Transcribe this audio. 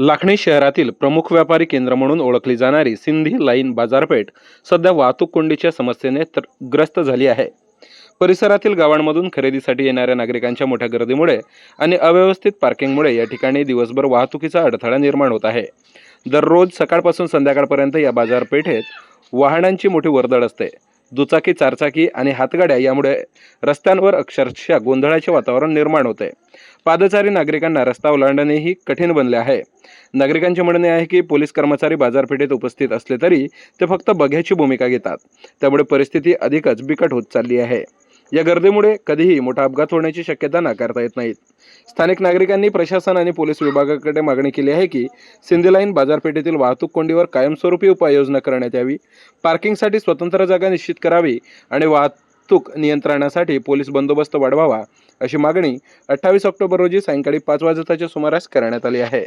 लाखणी शहरातील प्रमुख व्यापारी केंद्र म्हणून ओळखली जाणारी सिंधी लाईन बाजारपेठ सध्या वाहतूक कोंडीच्या समस्येने तर ग्रस्त झाली आहे. परिसरातील गावांमधून खरेदीसाठी येणाऱ्या नागरिकांच्या मोठ्या गर्दीमुळे आणि अव्यवस्थित पार्किंगमुळे या ठिकाणी दिवसभर वाहतुकीचा अडथळा निर्माण होत आहे. दररोज सकाळपासून संध्याकाळपर्यंत या बाजारपेठेत वाहनांची मोठी वर्दळ असते. दुचाकी चारचाकी आणि हातगाड्या यामुळे रस्त्यांवर अक्षरशः गोंधळाचे वातावरण निर्माण होते. पादचारी नागरिकांना रस्ता ओलांडणेही कठीण बनले आहे. नागरिकांचे म्हणणे आहे की पोलीस कर्मचारी बाजारपेठेत उपस्थित असले तरी ते फक्त बघ्याची भूमिका घेतात. त्यामुळे परिस्थिती अधिकच बिकट होत चालली आहे. या गर्दीमुळे कधीही मोठा अपघात होण्याची शक्यता नाकारता येत नाहीत. स्थानिक नागरिकांनी प्रशासन आणि पोलीस विभागाकडे मागणी केली आहे की सिंधीलाईन बाजारपेठेतील वाहतूक कोंडीवर कायमस्वरूपी उपाययोजना करण्यात यावी पार्किंगसाठी स्वतंत्र जागा निश्चित करावी आणि वाहतूक नियंत्रणासाठी पोलीस बंदोबस्त वाढवावा अशी मागणी अठ्ठावीस ऑक्टोबर रोजी सायंकाळी पाच वाजताच्या सुमारास करण्यात आली आहे.